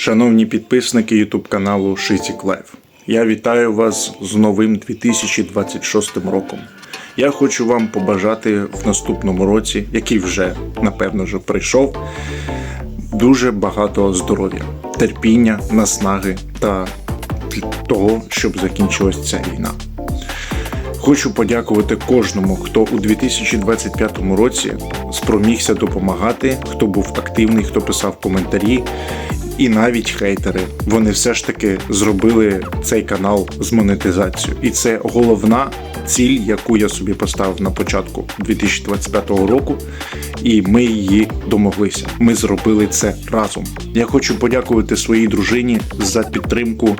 Шановні підписники YouTube каналу Шизік Лайф, я вітаю вас з новим 2026 роком. Я хочу вам побажати в наступному році, який вже напевно вже прийшов, дуже багато здоров'я, терпіння, наснаги та того, щоб закінчилась ця війна. Хочу подякувати кожному, хто у 2025 році спромігся допомагати, хто був активний, хто писав коментарі, і навіть хейтери. Вони все ж таки зробили цей канал з монетизацією. І це головна ціль, яку я собі поставив на початку 2025 року. І ми її домоглися. Ми зробили це разом. Я хочу подякувати своїй дружині за підтримку,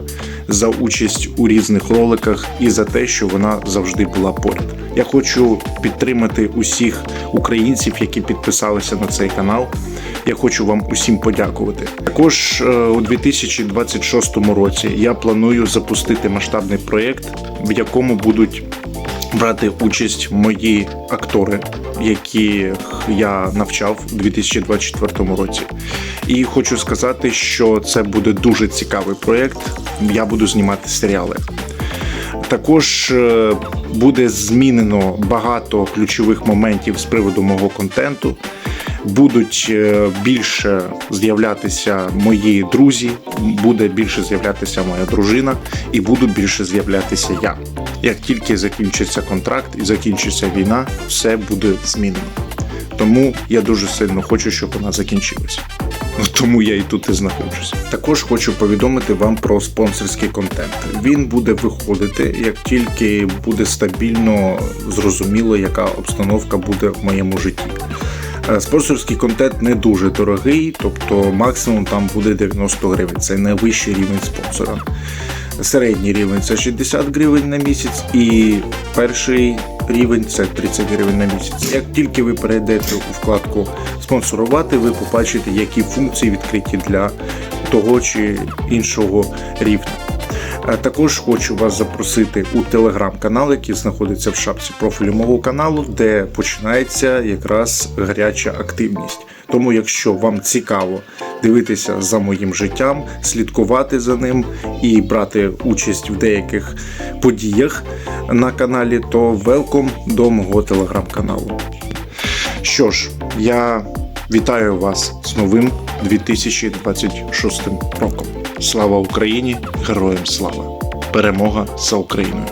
за участь у різних роликах і за те, що вона завжди була поряд. Я хочу підтримати усіх українців, які підписалися на цей канал. Я хочу вам усім подякувати. Також е, у 2026 році я планую запустити масштабний проєкт, в якому будуть брати участь мої актори, яких я навчав у 2024 році. І хочу сказати, що це буде дуже цікавий проєкт. Я буду знімати серіали. Також е, буде змінено багато ключових моментів з приводу мого контенту. Будуть е, більше з'являтися мої друзі, буде більше з'являтися моя дружина, і буду більше з'являтися я. Як тільки закінчиться контракт і закінчиться війна, все буде змінено. Тому я дуже сильно хочу, щоб вона закінчилася. Ну, Тому я і тут і знаходжусь. Також хочу повідомити вам про спонсорський контент. Він буде виходити, як тільки буде стабільно зрозуміло, яка обстановка буде в моєму житті. Е, Спонсорський контент не дуже дорогий, тобто максимум там буде 90 гривень. Це найвищий рівень спонсора. Середній рівень це 60 гривень на місяць, і перший рівень це 30 гривень на місяць. Як тільки ви перейдете у вкладку спонсорувати, ви побачите, які функції відкриті для того чи іншого рівня. Також хочу вас запросити у телеграм-канал, який знаходиться в шапці профілю мого каналу, де починається якраз гаряча активність. Тому, якщо вам цікаво дивитися за моїм життям, слідкувати за ним і брати участь в деяких подіях на каналі, то велком до мого телеграм-каналу. Що ж, я вітаю вас з новим 2026 роком. Слава Україні! Героям слава! Перемога за Україною!